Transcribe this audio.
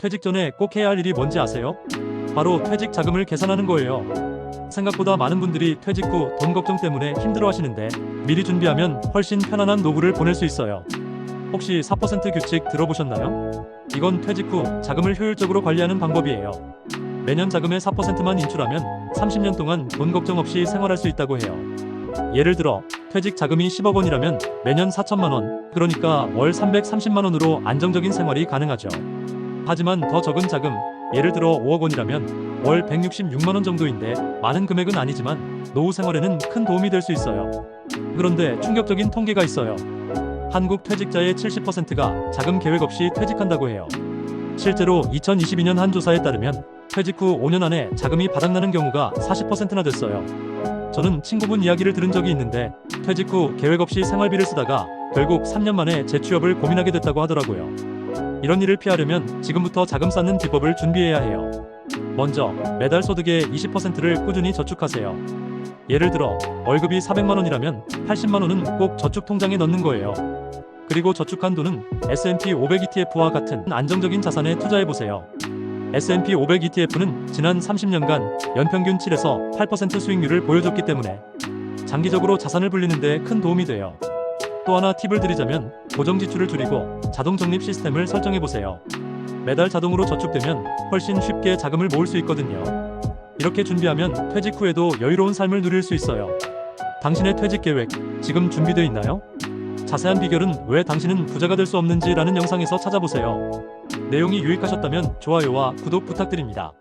퇴직 전에 꼭 해야 할 일이 뭔지 아세요? 바로 퇴직 자금을 계산하는 거예요. 생각보다 많은 분들이 퇴직 후 돈 걱정 때문에 힘들어 하시는데 미리 준비하면 훨씬 편안한 노후를 보낼 수 있어요. 혹시 4% 규칙 들어보셨나요? 이건 퇴직 후 자금을 효율적으로 관리하는 방법이에요. 매년 자금의 4%만 인출하면 30년 동안 돈 걱정 없이 생활할 수 있다고 해요. 예를 들어 퇴직 자금이 10억 원이라면 매년 4천만 원, 그러니까 월 330만 원으로 안정적인 생활이 가능하죠. 하지만 더 적은 자금, 예를 들어 5억 원이라면 월 166만 원 정도인데 많은 금액은 아니지만 노후 생활에는 큰 도움이 될 수 있어요. 그런데 충격적인 통계가 있어요. 한국 퇴직자의 70%가 자금 계획 없이 퇴직한다고 해요. 실제로 2022년 한 조사에 따르면 퇴직 후 5년 안에 자금이 바닥나는 경우가 40%나 됐어요. 저는 친구분 이야기를 들은 적이 있는데 퇴직 후 계획 없이 생활비를 쓰다가 결국 3년 만에 재취업을 고민하게 됐다고 하더라고요. 이런 일을 피하려면 지금부터 자금 쌓는 비법을 준비해야 해요. 먼저 매달 소득의 20%를 꾸준히 저축하세요. 예를 들어 월급이 400만 원이라면 80만 원은 꼭 저축 통장에 넣는 거예요. 그리고 저축한 돈은 S&P 500 ETF와 같은 안정적인 자산에 투자해 보세요. S&P 500 ETF는 지난 30년간 연평균 7에서 8% 수익률을 보여줬기 때문에 장기적으로 자산을 불리는 데 큰 도움이 돼요. 또 하나 팁을 드리자면 고정 지출을 줄이고 자동 적립 시스템을 설정해 보세요. 매달 자동으로 저축되면 훨씬 쉽게 자금을 모을 수 있거든요. 이렇게 준비하면 퇴직 후에도 여유로운 삶을 누릴 수 있어요. 당신의 퇴직 계획 지금 준비되어 있나요? 자세한 비결은 왜 당신은 부자가 될 수 없는지라는 영상에서 찾아보세요. 내용이 유익하셨다면 좋아요와 구독 부탁드립니다.